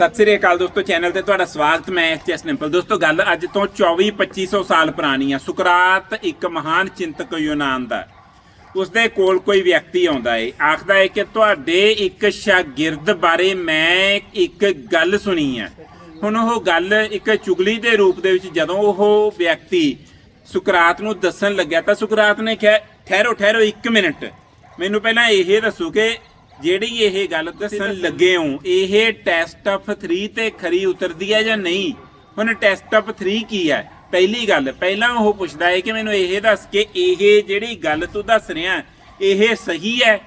ਸਤਿ ਸ੍ਰੀ ਅਕਾਲ ਦੋਸਤੋ ਚੈਨਲ ਤੇ ਤੁਹਾਡਾ ਸਵਾਗਤ, ਮੈਂ ਐਚਐਸ ਨਿੰਪਲ। ਦੋਸਤੋ, ਗੱਲ ਅੱਜ ਤੋਂ 24 2500 ਸਾਲ ਪੁਰਾਣੀ ਆ। ਸੁਕਰਾਤ ਇੱਕ ਮਹਾਨ ਚਿੰਤਕ ਯੂਨਾਨ ਦਾ। ਉਸਦੇ ਕੋਲ ਕੋਈ ਵਿਅਕਤੀ ਆਉਂਦਾ ਏ। ਆਖਦਾ ਏ ਕਿ ਤੁਹਾਡੇ ਇੱਕ ਸ਼ਾਗਿਰਦ ਬਾਰੇ ਮੈਂ ਇੱਕ ਗੱਲ ਸੁਣੀ ਆ। ਹੁਣ ਉਹ ਗੱਲ ਇੱਕ ਚੁਗਲੀ ਦੇ ਰੂਪ ਦੇ ਵਿੱਚ ਜਦੋਂ ਉਹ ਵਿਅਕਤੀ ਸੁਕਰਾਤ ਨੂੰ ਦੱਸਣ ਲੱਗਿਆ ਤਾਂ ਸੁਕਰਾਤ ਨੇ ਕਿਹਾ, ਠਹਿਰੋ ਠਹਿਰੋ 1 ਮਿੰਟ। ਮੈਨੂੰ ਪਹਿਲਾਂ ਇਹ ਦੱਸੋ ਕਿ ਜਿਹੜੀ ਇਹ ਗੱਲ ਦੱਸਣ ਲੱਗੇ ਹੋ ਇਹ ਟੈਸਟ ਆਫ 3 ਤੇ ਖਰੀ ਉਤਰਦੀ ਹੈ ਜਾਂ ਨਹੀਂ? ਹੁਣ ਟੈਸਟ ਆਫ 3 ਕੀ ਹੈ? ਪਹਿਲੀ ਗੱਲ ਪਹਿਲਾਂ ਉਹ ਪੁੱਛਦਾ ਹੈ ਕਿ ਮੈਨੂੰ ਇਹ ਦੱਸ ਕਿ ਇਹ ਜਿਹੜੀ ਗੱਲ ਤੂੰ ਦੱਸ ਰਿਹਾ ਇਹ ਸਹੀ ਹੈ?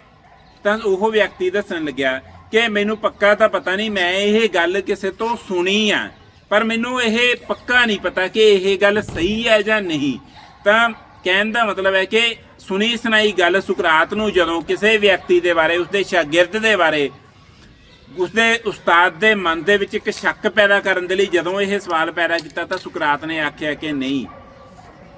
ਤਾਂ ਉਹ ਵਿਅਕਤੀ ਦੱਸਣ ਲੱਗਿਆ ਕਿ ਮੈਨੂੰ ਪੱਕਾ ਤਾਂ ਪਤਾ ਨਹੀਂ ਮੈਂ ਇਹ ਗੱਲ ਕਿਸੇ ਤੋਂ ਸੁਣੀ ਆ ਪਰ ਮੈਨੂੰ ਇਹ ਪੱਕਾ ਨਹੀਂ ਪਤਾ ਕਿ ਇਹ ਗੱਲ ਸਹੀ ਹੈ ਜਾਂ ਨਹੀਂ। ਤਾਂ ਕਹਿਣ ਦਾ ਮਤਲਬ ਹੈ ਕਿ ਸੁਣੀ ਸੁਣਾਈ ਗੱਲ ਸੁਕਰਾਤ ਨੂੰ ਜਦੋਂ ਕਿਸੇ ਵਿਅਕਤੀ ਦੇ ਬਾਰੇ, ਉਸਦੇ ਸ਼ਾਗਿਰਦ ਦੇ ਬਾਰੇ, ਉਸਦੇ ਉਸਤਾਦ ਦੇ ਮਨ ਦੇ ਵਿੱਚ ਇੱਕ ਸ਼ੱਕ ਪੈਦਾ ਕਰਨ ਦੇ ਲਈ ਜਦੋਂ ਇਹ ਸਵਾਲ ਪੈਦਾ ਕੀਤਾ ਤਾਂ ਸੁਕਰਾਤ ਨੇ ਆਖਿਆ ਕਿ ਨਹੀਂ,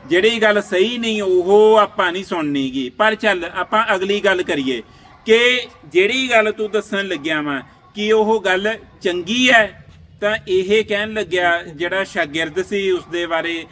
ਜਿਹੜੀ ਗੱਲ ਸਹੀ ਨਹੀਂ ਉਹ ਆਪਾਂ ਨਹੀਂ ਸੁਣਨੀਗੀ। ਪਰ ਚੱਲ ਆਪਾਂ ਅਗਲੀ ਗੱਲ ਕਰੀਏ ਕਿ ਜਿਹੜੀ ਗੱਲ ਤੂੰ ਦੱਸਣ ਲੱਗਿਆ ਵਾ, ਕਿ ਉਹ ਗੱਲ ਚੰਗੀ ਹੈ? ਤਾਂ ਇਹ ਕਹਿਣ ਲੱਗਿਆ ਜਿਹੜਾ ਸ਼ਾਗਿਰਦ ਸੀ ਉਸਦੇ ਬਾਰੇ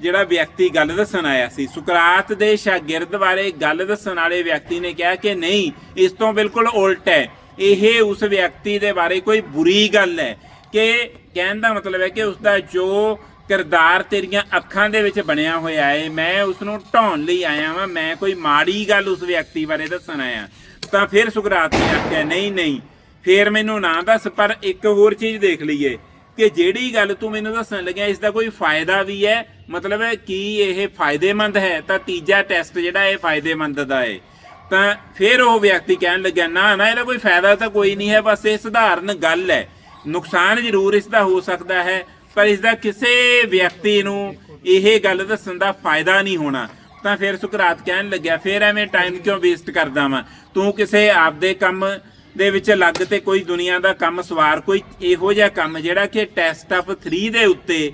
ਜਿਹੜਾ ਵਿਅਕਤੀ ਗੱਲ ਦੱਸਣ ਆਇਆ ਸੀ। ਸੁਕਰਾਤ ਦੇ ਸ਼ਾਗਿਰਦ ਬਾਰੇ ਗੱਲ ਦੱਸਣ ਵਾਲੇ ਵਿਅਕਤੀ ਨੇ ਕਿਹਾ ਕਿ ਨਹੀਂ, ਇਸ ਤੋਂ ਬਿਲਕੁਲ ਉਲਟ ਹੈ। ਇਹ ਉਸ ਵਿਅਕਤੀ ਦੇ ਬਾਰੇ ਕੋਈ ਬੁਰੀ ਗੱਲ ਹੈ ਕਿ ਕਹਿਣ ਦਾ ਮਤਲਬ ਹੈ ਕਿ ਉਸ ਦਾ ਜੋ ਕਿਰਦਾਰ ਤੇਰੀਆਂ ਅੱਖਾਂ ਦੇ ਵਿੱਚ ਬਣਿਆ ਹੋਇਆ ਹੈ ਮੈਂ ਉਸ ਨੂੰ ਢਾਉਣ ਲਈ ਆਇਆ ਹਾਂ ਮੈਂ ਕੋਈ ਮਾੜੀ ਗੱਲ ਉਸ ਵਿਅਕਤੀ ਬਾਰੇ ਦੱਸਣ ਆਇਆ। ਤਾਂ ਫਿਰ ਸੁਕਰਾਤ ਨੇ ਆਖਿਆ, ਨਹੀਂ ਨਹੀਂ, ਫਿਰ ਮੈਨੂੰ ਨਾ ਦੱਸ, ਪਰ ਇੱਕ ਹੋਰ ਚੀਜ਼ ਦੇਖ ਲਈਏ। ਕਿ ਜਿਹੜੀ ਗੱਲ ਤੂੰ ਮੈਨੂੰ ਦੱਸਣ ਲੱਗਿਆ, ਇਸ ਦਾ ਕੋਈ ਫਾਇਦਾ ਵੀ ਹੈ? ਮਤਲਬ ਹੈ ਕੀ ਇਹ ਫਾਇਦੇਮੰਦ ਹੈ? ਤਾਂ ਤੀਜਾ ਟੈਸਟ ਜਿਹੜਾ ਇਹ ਫਾਇਦੇਮੰਦ ਦਾ ਹੈ। ਤਾਂ ਫਿਰ ਉਹ ਵਿਅਕਤੀ ਕਹਿਣ ਲੱਗਿਆ, ਨਾ ਨਾ, ਇਹਦਾ ਕੋਈ ਫਾਇਦਾ ਤਾਂ ਕੋਈ ਨਹੀਂ ਹੈ, ਬਸ ਇਹ ਸਧਾਰਨ ਗੱਲ ਹੈ। ਨੁਕਸਾਨ ਜ਼ਰੂਰ ਇਸ ਦਾ ਹੋ ਸਕਦਾ ਹੈ, ਪਰ ਇਸ ਦਾ ਕਿਸੇ ਵਿਅਕਤੀ ਨੂੰ ਇਹ ਗੱਲ ਦੱਸਣ ਦਾ ਫਾਇਦਾ ਨਹੀਂ ਹੋਣਾ। ਤਾਂ ਫਿਰ ਸੁਕਰਾਤ ਕਹਿਣ ਲੱਗਿਆ, ਫਿਰ ਐਵੇਂ ਟਾਈਮ ਕਿਉਂ ਵੇਸਟ ਕਰਦਾ ਵਾਂ? ਤੂੰ ਕਿਸੇ ਆਪਦੇ ਕੰਮ ਦੇ ਵਿੱਚ ਲੱਗ ਤੇ ਕੋਈ ਦੁਨੀਆ ਦਾ ਕੰਮ ਸਵਾਰ, ਕੋਈ ਇਹੋ ਜਿਹਾ ਕੰਮ ਜਿਹੜਾ ਕਿ ਟੈਸਟ ਆਫ 3 ਦੇ ਉੱਤੇ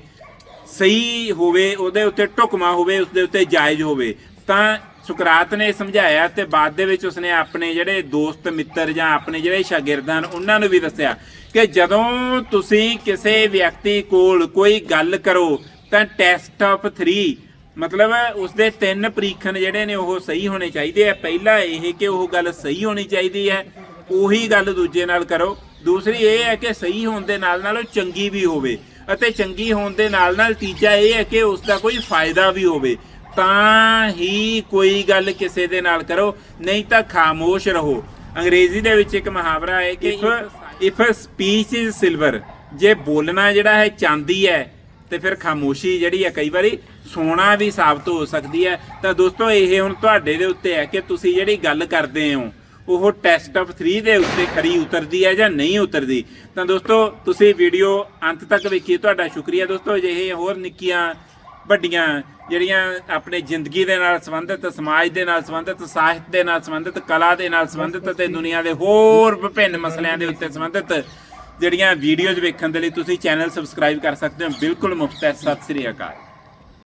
ਸਹੀ ਹੋਵੇ, ਉਹਦੇ ਉੱਤੇ ਢੁਕਮਾ ਹੋਵੇ, ਉਸਦੇ ਉੱਤੇ ਜਾਇਜ਼ ਹੋਵੇ। ਤਾਂ ਸੁਕਰਾਤ ਨੇ ਸਮਝਾਇਆ ਤੇ ਬਾਅਦ ਦੇ ਵਿੱਚ ਉਸਨੇ ਆਪਣੇ ਜਿਹੜੇ ਦੋਸਤ, ਮਿੱਤਰ ਜਾਂ ਆਪਣੇ ਜਿਹੜੇ ਸ਼ਾਗਿਰਦਾਂ ਹਨ ਉਹਨਾਂ ਨੂੰ ਵੀ ਦੱਸਿਆ ਕਿ ਜਦੋਂ ਤੁਸੀਂ ਕਿਸੇ ਵਿਅਕਤੀ ਕੋਲ ਕੋਈ ਗੱਲ ਕਰੋ, ਤਾਂ ਟੈਸਟ ਆਫ 3 ਮਤਲਬ ਉਸਦੇ ਤਿੰਨ ਪ੍ਰੀਖਣ ਜਿਹੜੇ ਨੇ ਉਹ ਸਹੀ ਹੋਣੇ ਚਾਹੀਦੇ ਆ। ਪਹਿਲਾ ਇਹ ਕਿ ਉਹ ਗੱਲ ਸਹੀ ਹੋਣੀ ਚਾਹੀਦੀ ਹੈ ਉਹੀ ਗੱਲ ਦੂਜੇ ਨਾਲ ਕਰੋ। ਦੂਸਰੀ ਇਹ ਹੈ ਕਿ ਸਹੀ ਹੋਣ ਦੇ ਨਾਲ ਨਾਲ ਉਹ ਚੰਗੀ ਵੀ ਹੋਵੇ ਅਤੇ ਚੰਗੀ ਹੋਣ ਦੇ ਨਾਲ ਨਾਲ ਤੀਜਾ ਇਹ ਹੈ ਕਿ ਉਸ ਦਾ ਕੋਈ ਫਾਇਦਾ ਵੀ ਹੋਵੇ। ਤਾਂ ਹੀ ਕੋਈ ਗੱਲ ਕਿਸੇ ਦੇ ਨਾਲ ਕਰੋ ਨਹੀਂ ਤਾਂ ਖਾਮੋਸ਼ ਰਹੋ। ਅੰਗਰੇਜ਼ੀ ਦੇ ਵਿੱਚ ਇੱਕ ਮੁਹਾਵਰਾ ਹੈ ਕਿ ਇਫ ਸਪੀਚ ਇਜ਼ ਸਿਲਵਰ ਜੇ ਬੋਲਣਾ ਜਿਹੜਾ ਹੈ ਚਾਂਦੀ ਹੈ ਤੇ ਫਿਰ ਖਾਮੋਸ਼ੀ ਜਿਹੜੀ ਹੈ ਕਈ ਵਾਰੀ ਸੋਨਾ ਵੀ ਸਾਬਤ ਹੋ ਸਕਦੀ ਹੈ। ਤਾਂ ਦੋਸਤੋ ਇਹ ਹੁਣ ਤੁਹਾਡੇ ਦੇ ਉੱਤੇ ਹੈ ਕਿ ਤੁਸੀਂ ਜਿਹੜੀ ਗੱਲ ਕਰਦੇ ਹੋ ਉਹ ਟੈਸਟ ਆਫ 3 ਦੇ ਉੱਤੇ ਖਰੀ ਉਤਰਦੀ ਹੈ ਜਾਂ ਨਹੀਂ ਉਤਰਦੀ। ਤਾਂ ਦੋਸਤੋ, ਤੁਸੀਂ ਵੀਡੀਓ ਅੰਤ ਤੱਕ ਵੇਖੀ ਤੁਹਾਡਾ ਸ਼ੁਕਰੀਆ ਦੋਸਤੋ, ਅਜਿਹੇ ਹੋਰ ਨਿੱਕੀਆਂ, ਵੱਡੀਆਂ ਜਿਹੜੀਆਂ ਆਪਣੇ ਜ਼ਿੰਦਗੀ ਦੇ ਨਾਲ ਸੰਬੰਧਿਤ, ਸਮਾਜ ਦੇ ਨਾਲ ਸੰਬੰਧਿਤ, ਸਾਹਿਤ ਦੇ ਨਾਲ ਸੰਬੰਧਿਤ, ਕਲਾ ਦੇ ਨਾਲ ਸੰਬੰਧਿਤ ਤੇ ਦੁਨੀਆ ਦੇ ਹੋਰ ਵਿਭਿੰਨ ਮਸਲਿਆਂ ਦੇ ਉੱਤੇ ਸੰਬੰਧਿਤ ਜਿਹੜੀਆਂ ਵੀਡੀਓਜ਼ ਵੇਖਣ ਦੇ ਲਈ ਤੁਸੀਂ ਚੈਨਲ ਸਬਸਕ੍ਰਾਈਬ ਕਰ ਸਕਦੇ ਹੋ। ਬਿਲਕੁਲ ਮੁਫਤ ਹੈ। ਸਤਿ ਸ੍ਰੀ ਅਕਾਲ।